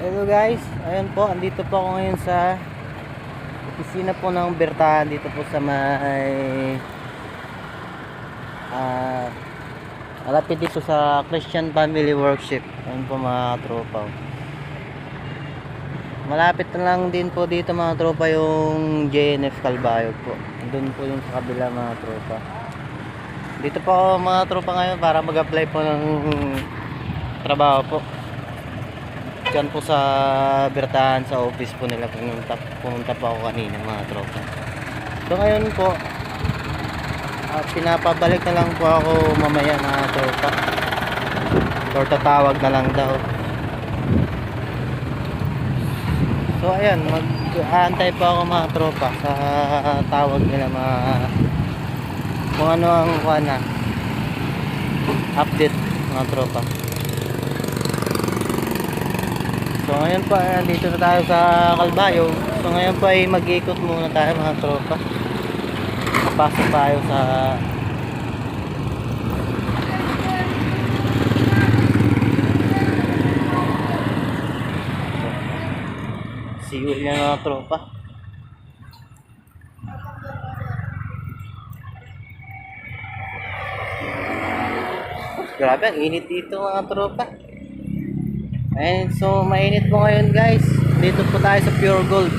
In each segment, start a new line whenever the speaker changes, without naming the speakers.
Hello guys, ayun po, andito po ako ngayon sa opisina po ng Bertahan dito po sa may ah malapit dito sa Christian Family Worship. Ayun po mga tropa. Malapit na lang din po dito mga tropa yung JNF Calbayog po. Doon po yung sa kabila mga tropa. Dito po mga tropa ngayon para mag-apply po ng trabaho po. Diyan po sa Bertahan sa office po nila pumunta, pumunta po ako kanina mga tropa. So ngayon po, ah, pinapabalik na lang po ako mamaya mga tropa. Or tatawag na lang daw. So ayan, mag-aantay po ako mga tropa sa tawag nila mga kung ano ang kuha na update mga tropa. So ngayon po, ayan, dito na tayo sa Calbayo. So ngayon po ay mag-ikot muna tayo mga tropa. Papasok tayo sa Siyo niya mga tropa. Grabe, ang init dito mga tropa. Ayun, so mainit po ngayon guys. Dito po tayo sa Pure Gold.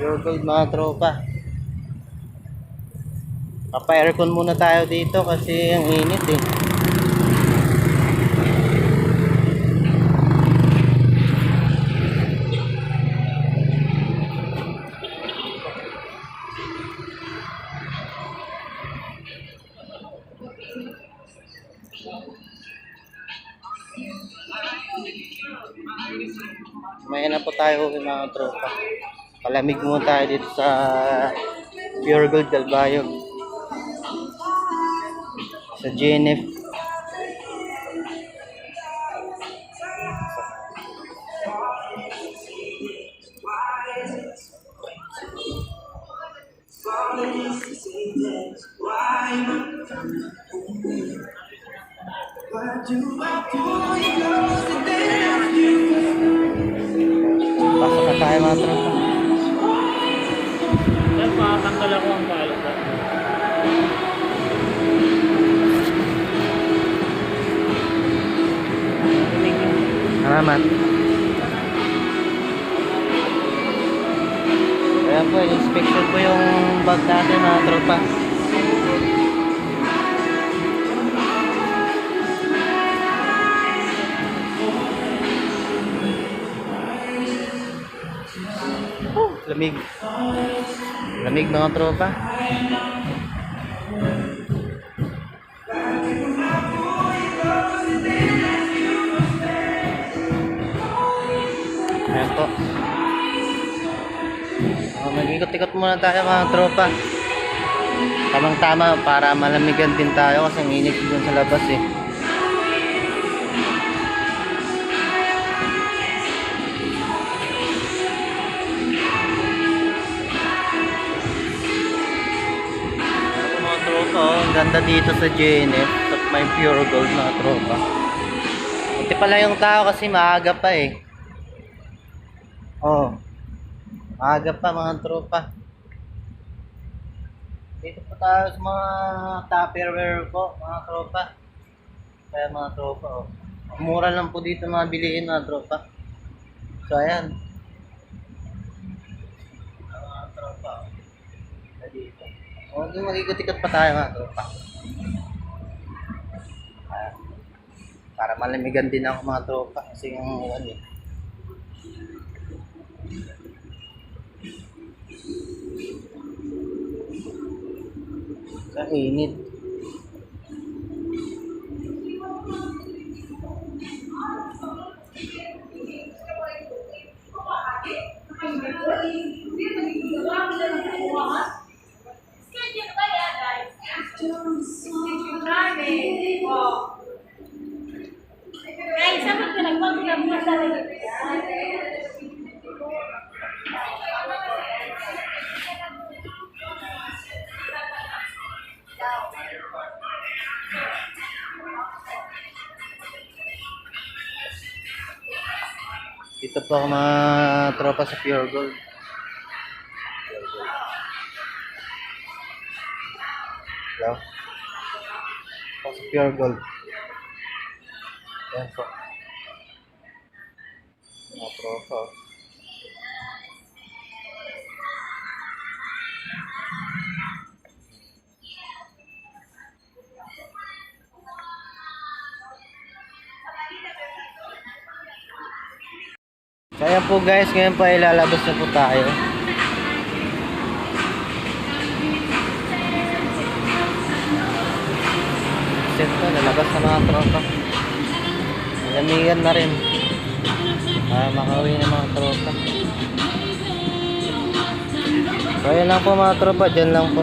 Pure Gold mga tropa. Papa-aircon muna tayo dito kasi ang init eh. May na po tayo mga tropa. Palamig muna tayo dito sa Pure Gold Galbayog. Sa GNF. Pasok na tayo mga tropa.
Yan, makakanggal ako ang balot.
Salamat. Ayan po, inspection po yung bag natin mga tropa. Lamig. Lamig mga tropa. Ayan po. Oh, mag-ikot-ikot muna tayo mga tropa. Tamang tama para malamigan din tayo kasi ang init dun sa labas eh. Oh, ang ganda dito sa JNF sa may pure gold mga tropa. Kunti pala yung tao kasi maaga pa eh. Oh. Maaga pa mga tropa. Dito po tayo sa mga tupperware po, mga tropa. Kaya mga tropa, oh. Mura lang po dito mga bilihin mga tropa. So, ayan. Mga tropa, oh. Kaya Dito. O, di mag-ikot-ikot pa tayo mga tropa. Ayan. Para malamigan din ako mga tropa kasi yung ano eh. Sa init. Dito po ako mga tropa sa Pure Gold. Hello? Po sa Pure Gold. Yan po. Mga tropa. Kaya po guys, ngayon pa ilalabas na po tayo. Set po, lalabas na mga tropa. Malamigan na rin. Para makauwi na mga tropa. So, lang po mga tropa, dyan lang po.